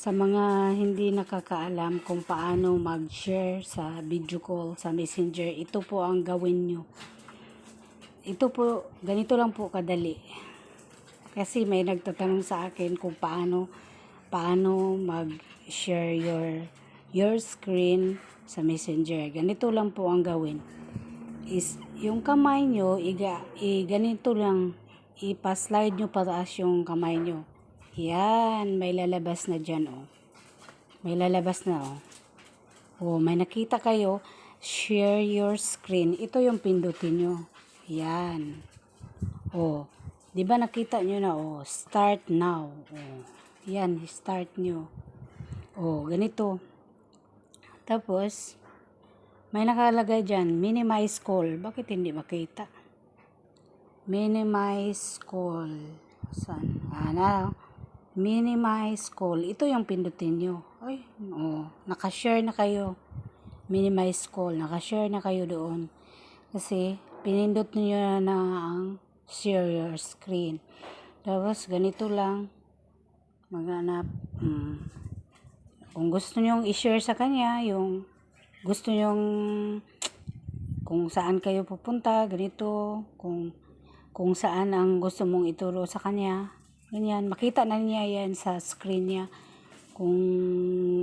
Sa mga hindi nakakaalam kung paano mag-share sa video call sa messenger, ito po ang gawin nyo. Ito po, ganito lang po kadali. Kasi may nagtatanong sa akin kung paano paano mag-share your your screen sa messenger. Ganito lang po ang gawin. Is yung kamay nyo, iga, i, ganito lang, ipa-slide nyo pataas yung kamay nyo. Yan, may lalabas na dyan, oh. May lalabas na, oh. Oh, may nakita kayo, share your screen. Ito yung pindutin nyo. Yan. Oh, di ba nakita nyo na, oh, start now. Oh, yan, start nyo. Oh, ganito. Tapos, may nakalagay dyan, minimize call. Bakit hindi makita? Minimize call. Saan? Ah, na. Minimize call. Ito yung pindutin nyo. Ay, oh, nakashare na kayo. Minimize call. Nakashare na kayo doon. Kasi, pinindot nyo na ang share your screen. Tapos, ganito lang. Maghanap. Hmm. Kung gusto nyong i-share sa kanya, yung gusto nyong kung saan kayo pupunta, ganito, kung kung saan ang gusto mong ituro sa kanya, ganyan, makita na niya yan sa screen niya kung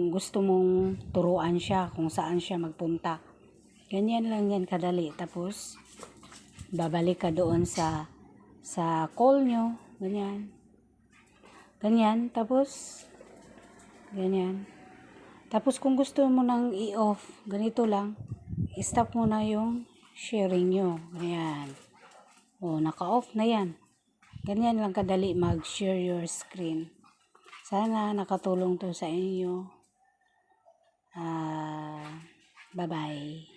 gusto mong turuan siya, kung saan siya magpunta. Ganyan lang yan kadali. Tapos, babalik ka doon sa sa call nyo, ganyan. Ganyan, tapos, ganyan. Tapos kung gusto mo nang i-off, ganito lang, stop mo na yung sharing nyo. Ganyan. O, naka-off na yan. Ganyan lang kadali mag-share your screen. Sana nakatulong to sa inyo. Ah, bye-bye.